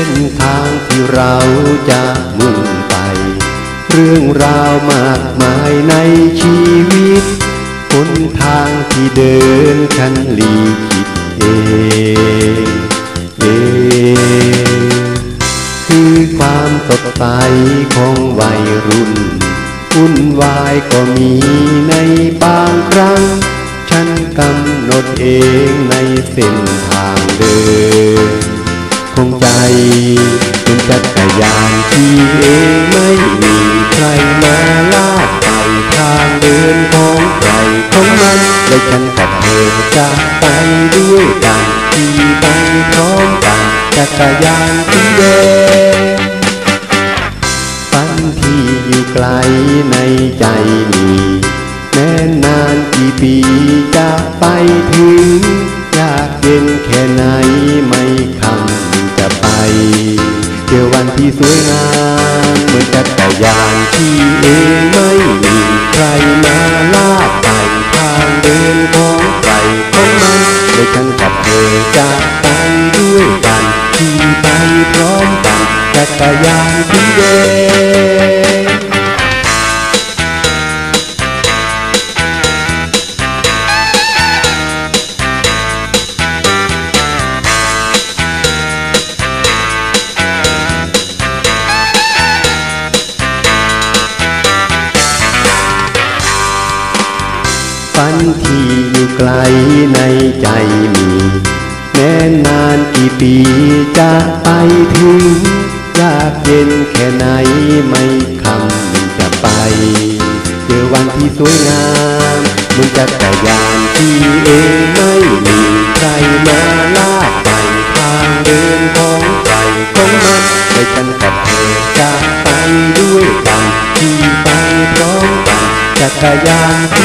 ส้นทางที่เราจะมุ่งไป เรื่องราวมากมายในชีวิตหนทางที่เดินฉันหลีคิดเองเองคือความสดใสของวัยรุ่นวุ่นวายก็มีในบางครั้ง ฉันกำหนดเองในเส้นทางเดิน คงใจ เป็นจักรยานที่เองไม่มีใครมาลากไปทางเดินของใครของมันและฉันกับเธอจะไปด้วยกันที่ไปพร้อมกันจักรยานที่เดินฝันที่อยู่ไกลในใจมีแม้นานกี่ปีจะไปถึง ที่สวยงามเหมือนจักรยานที่เองไม่มีใครมาลากไปทางเดินของใครของมันเลยฉันกับเธอจะไปด้วยกันที่ไปพร้อมกันจักรยานที่เดิน ฝันที่อยู่ไกลในใจมี แม้นานกี่ปีจะไปถึง ยากเย็นแค่ไหนไม่คำจะไป เจอวันที่สวยงามมือนจักรยานที่เองไม่มีใครมาลากไปทางเดินของใครของมันให้ฉันกับเธอจะไปด้วยกันที่ไปพร้อมกันจักรยาน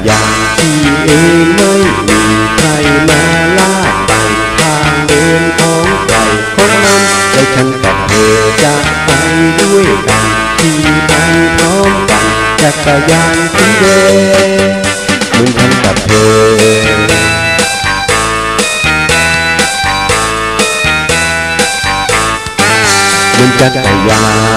อนจักรยานที่เองไม่มีใครมาลากไปทางเดินของใครของมันและฉันกับเธอจะไปด้วยกันที่ไปพร้อมกันจักรยานที่เดินเหมือนฉันกับเธอมือนจักรยาน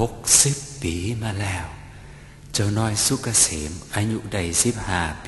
หกสิบปีมาแล้ว เจ้าน้อยสุกเกษมอายุได้สิบห้าปี